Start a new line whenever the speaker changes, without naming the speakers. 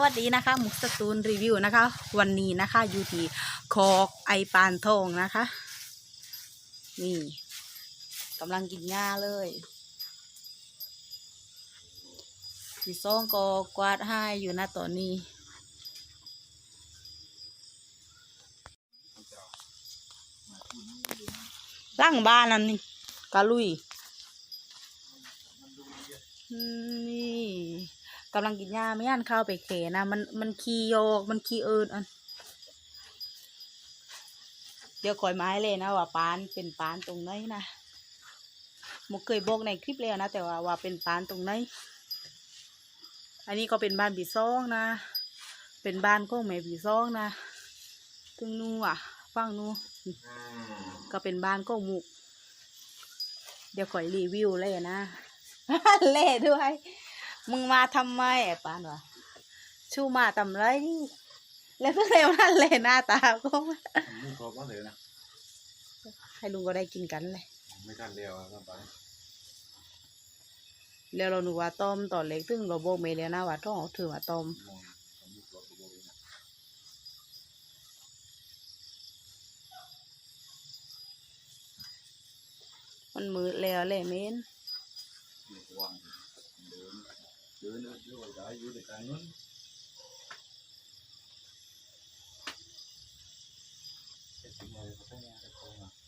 วัสดีนะคะหมุกสตูนรีวิวนะคะ วันนี้นะคะอยู่ที่คอกไอปานทองนะคะ นี่กำลังกินหญ้าเลยพี่ซ่องก็กวาดให้อยู่นะตอนนี้ร่างบ้านนั่นนี่กาลุยอืมนี่ กำลังกินหญ้าไม่อันเข้าวไปเขนะมันมันขี้โยกมันขี้เอินอันเดี๋ยวคอยไม้เลยนะว่าปานเป็นปานตรงไหนนะมุกเคยบอกในคลิปแล้วนะแต่ว่าว่าเป็นปานตรงไหนอันนี้ก็เป็นบ้านผีซ่องนะ เป็นบ้านของแม่ผีซ่องนะตึงนู่อะฟังนู่ก็เป็นบ้านของมุก เดี๋ยวคอยรีวิวเลยนะเล่ด้วย มึงมาทำไมไอ้ปานวะชูมาทำไรนี่แล้วเพิ่งเร็วนั่นเลยหน้าตาก็
ไม่ครบบ้างเลยนะ
ให้ลุงก็ได้กินกันเลย
ไม่ทันเดียวครับไป
แล้วเราหนูว่าต้มตอนเล็กซึ่งเราโบกเมเลียนะว่าต้องเอาถือว่าต้ม
มองผมไม่ครบตัวเลยนะ
มันมืดแล้วเลยเมน
ไม่ว่างเดินเดิ นเดินอยู่ได้อ